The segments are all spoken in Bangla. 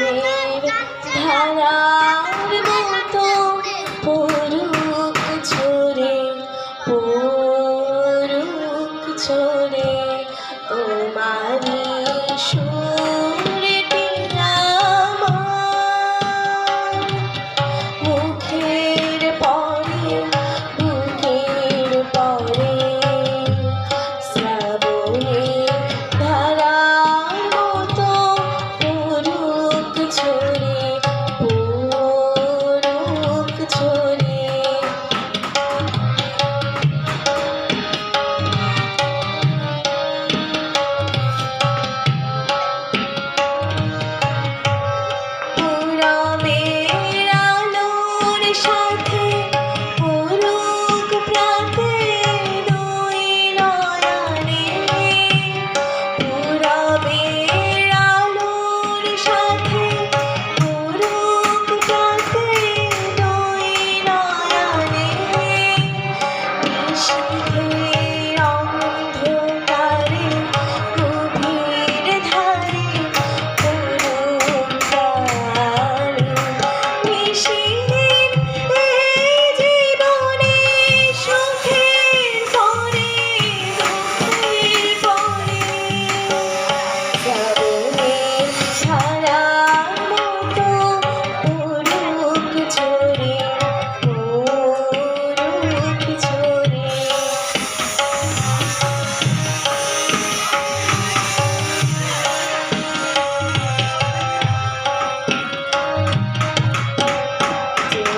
জীবনের ধারার মতো পড়ুক ছোড়ে পড়ুক ছোড়ে তোমারই সুর। Bye.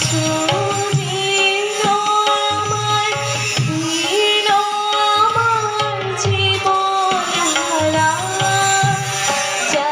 কিছু